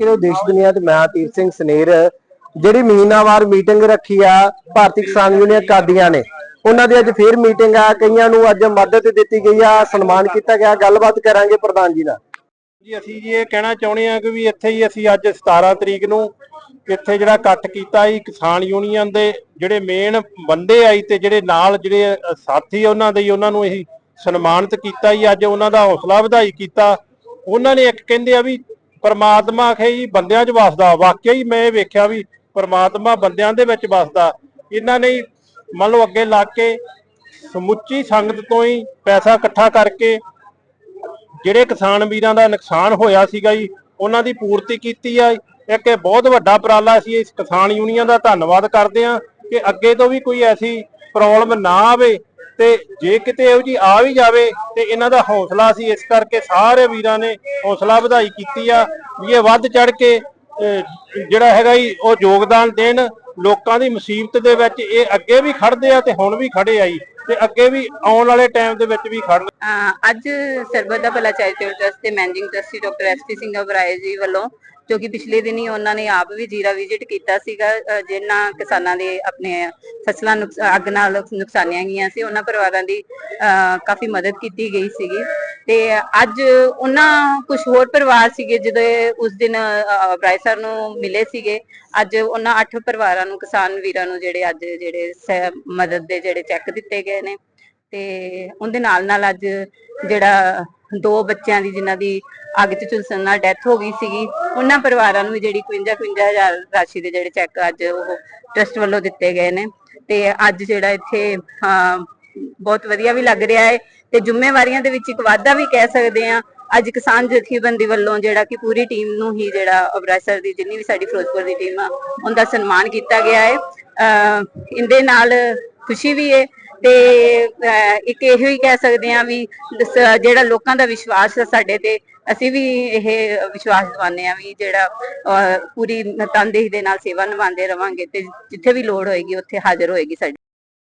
ਕਿਹੜੇ ਦੇਸ਼ ਦੁਨੀਆ ਤੇ ਮੈਂ ਤੀਰ ਸਿੰਘ ਸਨੇਰ, ਜਿਹੜੀ ਮਹੀਨਾਵਾਰ ਮੀਟਿੰਗ ਰੱਖੀ ਆ, ਭਾਰਤੀ ਕਿਸਾਨ ਯੂਨੀਅਨ ਕਾਦੀਆਂ ਨੇ, ਉਹਨਾਂ ਦੀ ਅੱਜ ਫੇਰ ਮੀਟਿੰਗ ਆ, ਕਈਆਂ ਨੂੰ ਅੱਜ ਮਦਦ ਦਿੱਤੀ ਗਈ ਆ, ਸਨਮਾਨ ਕੀਤਾ ਗਿਆ, ਗੱਲਬਾਤ ਕਰਾਂਗੇ ਪ੍ਰਧਾਨ ਜੀ ਨਾਲ। ਜੀ, ਅਸੀਂ ਜੀ ਇਹ ਕਹਿਣਾ ਚਾਹੁੰਦੇ ਆ ਕਿ ਵੀ ਇੱਥੇ ਹੀ ਅਸੀਂ ਅੱਜ 17 ਤਰੀਕ ਨੂੰ ਇੱਥੇ ਜਿਹੜਾ ਇਕੱਠ ਕੀਤਾ ਸੀ ਕਿਸਾਨ ਯੂਨੀਅਨ ਦੇ, ਜਿਹੜੇ ਮੇਨ ਬੰਦੇ ਆਈ ਤੇ ਜਿਹੜੇ ਨਾਲ ਜਿਹੜੇ ਸਾਥੀ ਉਹਨਾਂ ਦੇ ਉਹਨਾਂ ਨੂੰ ਅਸੀਂ ਸਨਮਾਨਿਤ ਕੀਤਾ ਜੀ, ਅੱਜ ਉਹਨਾਂ ਦਾ ਹੌਸਲਾ ਵਧਾਈ ਕੀਤਾ। ਉਹਨਾਂ ਨੇ ਇੱਕ ਕਹਿੰਦੇ ਆ ਵੀ ਪਰਮਾਤਮਾ ਆਖੇ ਜੀ, ਬੰਦਿਆਂ 'ਚ ਵਸਦਾ। ਵਾਕਿਆ ਹੀ ਮੈਂ ਇਹ ਵੇਖਿਆ ਵੀ ਪਰਮਾਤਮਾ ਬੰਦਿਆਂ ਦੇ ਵਿੱਚ ਵਸਦਾ। ਇਹਨਾਂ ਨੇ ਮੰਨ ਲਓ ਅੱਗੇ ਲੱਗ ਕੇ ਸਮੁੱਚੀ ਸੰਗਤ ਤੋਂ ਹੀ ਪੈਸਾ ਇਕੱਠਾ ਕਰਕੇ ਜਿਹੜੇ ਕਿਸਾਨ ਵੀਰਾਂ ਦਾ ਨੁਕਸਾਨ ਹੋਇਆ ਸੀਗਾ ਜੀ, ਉਹਨਾਂ ਦੀ ਪੂਰਤੀ ਕੀਤੀ ਆ। ਇੱਕ ਇਹ ਬਹੁਤ ਵੱਡਾ ਉਪਰਾਲਾ ਸੀ, ਇਸ ਕਿਸਾਨ ਯੂਨੀਅਨ ਦਾ ਧੰਨਵਾਦ ਕਰਦੇ ਆ ਕਿ ਅੱਗੇ ਤੋਂ ਵੀ ਕੋਈ ਐਸੀ ਪ੍ਰੋਬਲਮ ਨਾ ਆਵੇ। ਤੇ ਜੇ ਕਿਤੇ ਇਹੋ ਜੀ ਆ ਵੀ ਜਾਵੇ ਤੇ ਇਹਨਾਂ ਦਾ ਹੌਸਲਾ ਸੀ, ਇਸ ਕਰਕੇ ਸਾਰੇ ਵੀਰਾਂ ਨੇ ਹੌਸਲਾ ਵਧਾਈ ਕੀਤੀ ਆ ਵੀ ਇਹ ਵੱਧ ਚੜ ਕੇ ਜਿਹੜਾ ਹੈਗਾ ਜੀ, ਉਹ ਯੋਗਦਾਨ ਦੇਣ, ਲੋਕਾਂ ਦੀ ਮੁਸੀਬਤ ਦੇ ਵਿੱਚ ਇਹ ਅੱਗੇ ਵੀ ਖੜਦੇ ਆ ਤੇ ਹੁਣ ਵੀ ਖੜੇ ਆ ਜੀ, ਤੇ ਅੱਗੇ ਵੀ ਆਉਣ ਵਾਲੇ ਟਾਈਮ ਦੇ ਵਿੱਚ ਵੀ ਖੜਨ ਅੱਜ ਸਰਬਤ ਦਾ ਭਲਾ ਚੈਰੀਟੇਬਲ ਟਰਸਟ ਦੇ managing trustee doctor SP Singh Oberoi ji ਵੱਲੋਂ ਜੋ ਪਿਛਲੇ ਦਿਨੀ ਉਹਨਾਂ ਨੇ ਆਪ ਵੀ ਜੀਰਾ ਵਿਜ਼ਿਟ ਕੀਤਾ ਸੀਗਾ ਜਿਨ੍ਹਾਂ ਕਿਸਾਨਾਂ ਦੇ ਆਪਣੇ ਫਸਲਾਂ ਅੱਗ ਨਾਲ ਨੁਕਸਾਨੀਆਂ ਗਈਆਂ ਸੀ ਉਹਨਾਂ ਪਰਿਵਾਰਾਂ ਦੀ ਕਾਫੀ ਮਦਦ ਕੀਤੀ ਗਈ ਸੀਗੀ। ਤੇ ਅੱਜ ਉਹਨਾਂ ਕੁਝ ਹੋਰ ਪਰਿਵਾਰ ਸੀਗੇ ਜਦੋਂ ਉਸ ਦਿਨ ਅਹ, ਸਰ ਨੂੰ ਮਿਲੇ ਸੀਗੇ ਅੱਜ ਉਹਨਾਂ ਅੱਠ ਪਰਿਵਾਰਾਂ ਨੂੰ ਕਿਸਾਨ ਵੀਰਾਂ ਨੂੰ ਜਿਹੜੇ ਅੱਜ ਜਿਹੜੇ ਮਦਦ ਦੇ ਜਿਹੜੇ ਚੈੱਕ ਦਿੱਤੇ ਗਏ ਨੇ। ਤੇ ਉਹਦੇ ਨਾਲ ਨਾਲ ਅੱਜ ਜਿਹੜਾ ਦੋ ਬੱਚਿਆਂ ਦੀ, ਜਿਨ੍ਹਾਂ ਦੀ ਅੱਗ 'ਚ ਝੁਲਸਣ ਨਾਲ ਡੈਥ ਹੋ ਗਈ ਸੀਗੀ, ਉਹਨਾਂ ਪਰਿਵਾਰਾਂ ਨੂੰ ਵੀ ਜਿਹੜੀ 51 51000 ਰਾਸ਼ੀ ਦੇ ਜਿਹੜੇ ਚੈੱਕ ਅੱਜ ਉਹ ਟਰਸਟ ਵੱਲੋਂ ਦਿੱਤੇ ਗਏ ਨੇ। ਤੇ ਅੱਜ ਜਿਹੜਾ ਇੱਥੇ ਬਹੁਤ ਵਧੀਆ ਵੀ ਲੱਗ ਰਿਹਾ ਹੈ। ਤੇ ਜ਼ਿੰਮੇਵਾਰੀਆਂ ਦੇ ਵਿੱਚ ਇੱਕ ਵਾਧਾ ਵੀ ਕਹਿ ਸਕਦੇ ਆ ਅੱਜ ਕਿਸਾਨ ਜਥੇਬੰਦੀ ਵੱਲੋਂ ਜਿਹੜਾ ਕਿ ਪੂਰੀ ਟੀਮ ਨੂੰ ਹੀ ਜਿਹੜਾ ਅਬਰਾਸਰ ਦੀ ਜਿੰਨੀ ਵੀ ਸਾਡੀ ਫਿਰੋਜ਼ਪੁਰ ਦੀ ਟੀਮ ਆ, ਉਹਦਾ ਸਨਮਾਨ ਕੀਤਾ ਗਿਆ ਹੈ। ਅਹ, ਇਹਦੇ ਨਾਲ ਖੁਸ਼ੀ ਵੀ ਹੈ। ਤੇ ਅਹ, ਇੱਕ ਇਹੋ ਹੀ ਕਹਿ ਸਕਦੇ ਆ ਵੀ ਜਿਹੜਾ ਲੋਕਾਂ ਦਾ ਵਿਸ਼ਵਾਸ ਹੈ ਸਾਡੇ ਤੇ, ਅਸੀਂ ਵੀ ਇਹ ਵਿਸ਼ਵਾਸ ਦਿਵਾਉਂਦੇ ਆ ਵੀ ਜਿਹੜਾ, ਅਹ, ਪੂਰੀ ਤਨਦੇਹੀ ਦੇ ਨਾਲ ਸੇਵਾ ਨਿਭਾਉਂਦੇ ਰਵਾਂਗੇ ਤੇ ਜਿੱਥੇ ਵੀ ਲੋੜ ਹੋਏਗੀ, ਉੱਥੇ ਹਾਜ਼ਰ ਹੋਏਗੀ ਸਾਡੀ